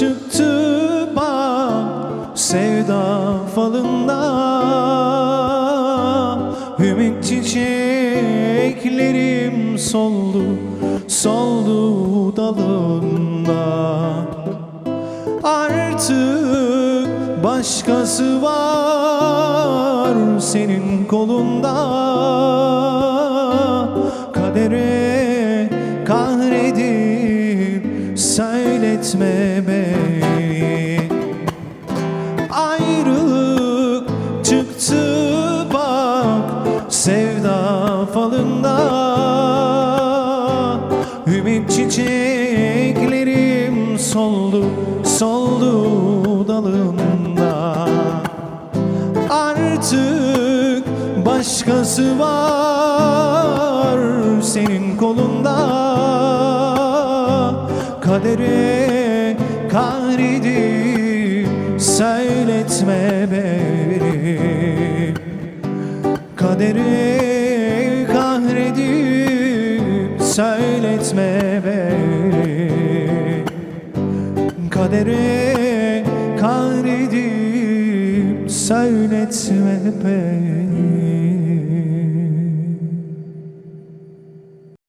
çıktı bak sevda falında. Ümit çiçeklerim soldu soldu dalında. Artık başkası var senin kolunda. Kadere kahredip söyletme beni falında Ümit çiçeklerim soldu, soldu dalımda Artık başkası var senin kolunda. Kadere kahredip söyletme beni. Kadere söyletme beni. Kadere kahredip söyletme beni